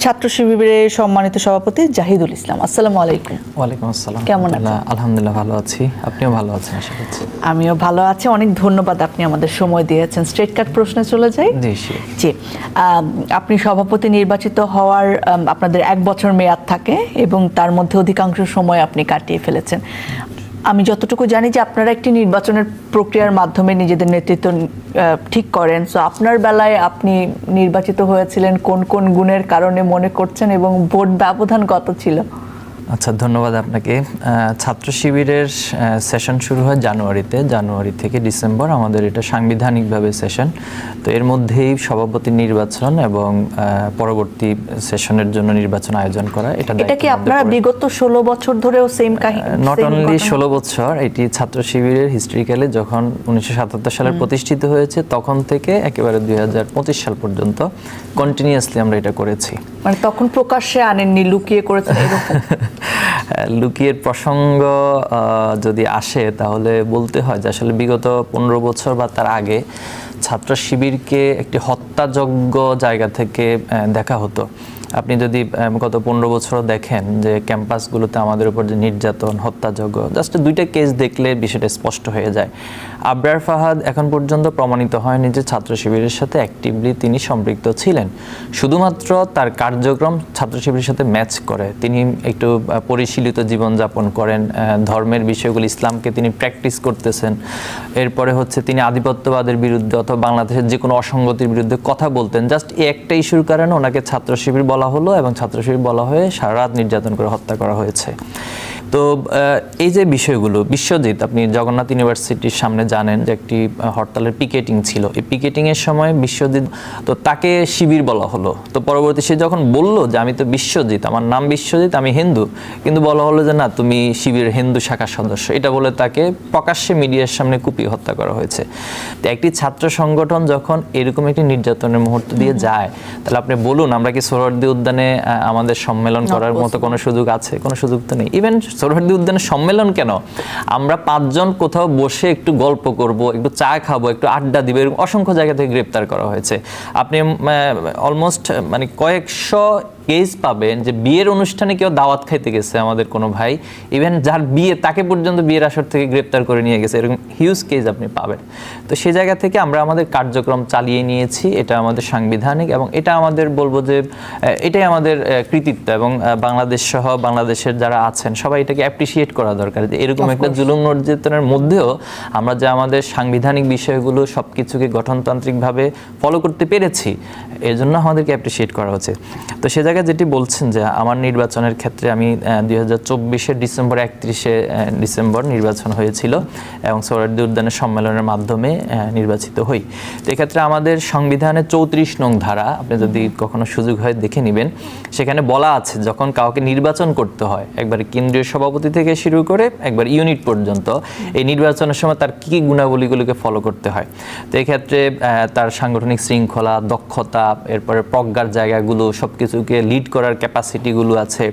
ছাত্র শিবিরের সম্মানিত সভাপতি জাহিদুল ইসলাম আসসালামু আলাইকুম। ওয়ালাইকুম আসসালাম। কেমন আছেন? আলহামদুলিল্লাহ- ভালো আছি। আপনিও ভালো আছেন আশা করছি। আমিও ভালো আছি। অনেক ধন্যবাদ আপনি আমাদের সময় দিয়েছেন। স্ট্রেট কাট প্রশ্নে চলে যাই? জি. জি। আপনি সভাপতি নির্বাচিত হওয়ার আপনাদের এক বছর মেয়াদ থাকে এবং তার মধ্যে অধিকাংশ সময় আপনি কাটিয়ে ফেলেছেন। আমি যতটুকু জানি যে আপনারা একটি নির্বাচনের প্রক্রিয়ার মাধ্যমে নিজেদের নেতৃত্ব ঠিক করেন। সো আপনার বেলায় আপনি নির্বাচিত হয়েছিলেন কোন কোন গুণের কারণে মনে করছেন এবং ভোট ব্যবধান কত ছিল? আচ্ছা ধন্যবাদ আপনাকে। ছাত্র শিবিরের সেশন শুরু হয় জানুয়ারিতে। জানুয়ারি থেকে ডিসেম্বর আমাদের এটা সাংবিধানিকভাবে সেশন তো এর মধ্যেই সভাপতি নির্বাচন এবং পরবর্তী সেশনের জন্য নির্বাচন আয়োজন করা। এটা এটা কি আপনারা বিগত ষোলো বছর ধরেও সেম কাহিনী নট অনলি ঘটনা? ষোলো বছর এটি ছাত্র শিবিরের হিস্ট্রিক্যালে যখন উনিশশো সাতাত্তর সালে প্রতিষ্ঠিত হয়েছে তখন থেকে একেবারে দুই হাজার পঁচিশ সাল পর্যন্ত কন্টিনিউয়াসলি আমরা এটা করেছি। মানে তখন প্রকাশ্যে আনেননি লুকিয়ে করেছেন এরকম? লুকিয়ের প্রসঙ্গ যদি আসে, তাহলে বলতে হয় যে আসলে বিগত পনেরো বছর বা তার আগে ছাত্র শিবিরকে একটি হত্যাযোগ্য জায়গা থেকে দেখা হতো। আপনি যদি গত পনেরো বছর দেখেন যে ক্যাম্পাসগুলোতে আমাদের উপর যে নির্যাতন হত্যাযোগ্য জাস্ট দুইটা কেস দেখলে বিষয়টা স্পষ্ট হয়ে যায়। আবরার ফাহাদ এখন পর্যন্ত প্রমাণিত হয়নি যে ছাত্র শিবিরের সাথে অ্যাক্টিভলি তিনি সম্পৃক্ত ছিলেন। শুধুমাত্র তার কার্যক্রম ছাত্র শিবিরের সাথে ম্যাচ করে। তিনি একটু পরিশীলিত জীবনযাপন করেন। ধর্মের বিষয়গুলো ইসলামকে তিনি প্র্যাকটিস করতেছেন। এরপরে হচ্ছে তিনি আধিপত্যবাদের বিরুদ্ধে অথবা বাংলাদেশের যে কোনো অসঙ্গতির বিরুদ্ধে কথা বলতেন। জাস্ট এই একটা ইস্যুর কারণে ওনাকে ছাত্র শিবির বলা হলো এবং ছাত্র শিবির বলা হয়ে সারা রাত নির্যাতন করে হত্যা করা হয়েছে। তো এই যে বিষয়গুলো বিশ্বজিৎ আপনি জগন্নাথ ইউনিভার্সিটির সামনে জানেন যে একটি হরতালের পিকেটিং ছিল। এই পিকেটিং এর সময় বিশ্বজিৎ তো তাকে শিবির বলা হলো। তো পরবর্তী সে যখন বলল যে আমি তো বিশ্বজিৎ আমার নাম বিশ্বজিৎ আমি হিন্দু কিন্তু বলা হলো যে না তুমি শিবির হিন্দু শাখার সদস্য। এটা বলে তাকে প্রকাশ্যে মিডিয়ার সামনে কুপিয়ে হত্যা করা হয়েছে। তো একটি ছাত্র সংগঠন যখন এরকম একটি নির্যাতনের মুহূর্ত দিয়ে যায় তাহলে আপনি বলুন আমরা কি সোহরার্দি উদ্যানে আমাদের সম্মেলন করার মতো কোনো সুযোগ আছে? কোনো সুযোগ তো নেই। ইভেন সোহরার্দি উদ্যানের সম্মেলন কেন? আমরা পাঁচজন কোথাও বসে একটু গল্প করব, একটু চা খাব, একটু আড্ডা দিব, এরকম অসংখ্য জায়গা থেকে গ্রেপ্তার করা হয়েছে। আপনি অলমোস্ট মানে কয়েকশো কেস পাবেন যে বিয়ের অনুষ্ঠানে কেউ দাওয়াত খাইতে গেছে আমাদের কোনো ভাই। ইভেন যার বিয়ে তাকে পর্যন্ত বিয়ের আসর থেকে গ্রেপ্তার করে নিয়ে গেছে। এরকম হিউজ কেস আপনি পাবেন। তো সেই জায়গা থেকে আমরা আমাদের কার্যক্রম চালিয়ে নিয়েছি। এটা আমাদের সাংবিধানিক এবং এটা আমাদের বলব যে এটাই আমাদের কৃতিত্ব এবং বাংলাদেশ সহ বাংলাদেশের যারা আছেন সবাই এটাকে অ্যাপ্রিসিয়েট করা দরকার যে এরকম একটা জুলুম নির্যাতনের মধ্যেও আমরা যে আমাদের সাংবিধানিক বিষয়গুলো সব কিছুকে গঠনতান্ত্রিকভাবে ফলো করতে পেরেছি এর জন্য আমাদেরকে অ্যাপ্রিসিয়েট করা উচিত তো সে জায়গায় যেটি বলছেন যে আমার নির্বাচনের ক্ষেত্রে আমি দুই হাজার চব্বিশের ডিসেম্বর, একত্রিশে ডিসেম্বর নির্বাচন হয়েছিল এবং সৌরার্দি উদ্যানের সম্মেলনের মাধ্যমে নির্বাচিত হই। তো এক্ষেত্রে আমাদের সংবিধানে চৌত্রিশ নং ধারা, আপনি যদি কখনো সুযোগ হয় দেখে নেবেন, সেখানে বলা আছে যখন কাউকে নির্বাচন করতে হয়, একবার কেন্দ্রীয় সভাপতি থেকে শুরু করে একবার ইউনিট পর্যন্ত, এই নির্বাচনের সময় তার কী কী গুণাবলীগুলোকে ফলো করতে হয়। তো এক্ষেত্রে তার সাংগঠনিক শৃঙ্খলা, দক্ষতা, এরপরে প্রজ্ঞার জায়গাগুলো সব কিছুকে লিড করার ক্যাপাসিটিগুলো আছে।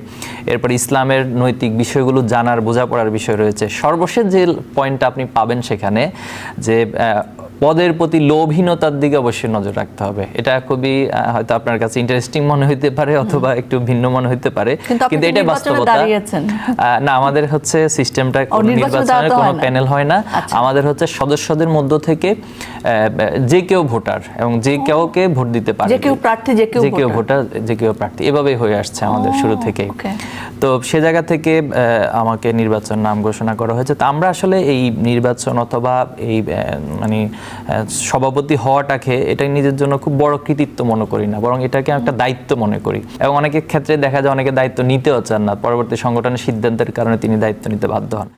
এরপর ইসলামের নৈতিক বিষয়গুলো জানার বোঝাপড়ার বিষয় রয়েছে। সর্বশেষ যে পয়েন্টটা আপনি পাবেন সেখানে যে পদের প্রতি লোভহীনতার দিকে অবশ্যই নজর রাখতে হবে। এটা খুবই হয়তো আপনার কাছে ইন্টারেস্টিং মনে হইতে পারে অথবা একটু ভিন্ন মনে হইতে পারে। কিন্তু এটা বাস্তবতা। না আমাদের হচ্ছে সিস্টেমটা কোনো নির্বাচনের কোনো প্যানেল হয় না। আচ্ছা। আমাদের হচ্ছে সদস্যদের মধ্য থেকে যে কেউ ভোটার এবং যে কেউকে ভোট দিতে পারে যে কেউ প্রার্থী, যে কেউ ভোটার। ভোটার যে কেউ প্রার্থী। এভাবেই হয়ে আসছে আমাদের শুরু থেকেই। তো সে জায়গা থেকে আমাকে নির্বাচন নাম ঘোষণা করা হয়েছে। তো আমরা আসলে এই নির্বাচন অথবা এই মানে সভাপতি হওয়াটাকে এটা নিজের জন্য খুব বড় কৃতিত্ব মনে করি না বরং এটাকে একটা দায়িত্ব মনে করি। এবং অনেকের ক্ষেত্রে দেখা যায় অনেকে দায়িত্ব নিতেও চান না। পরবর্তী সংগঠনের সিদ্ধান্তের কারণে তিনি দায়িত্ব নিতে বাধ্য হন।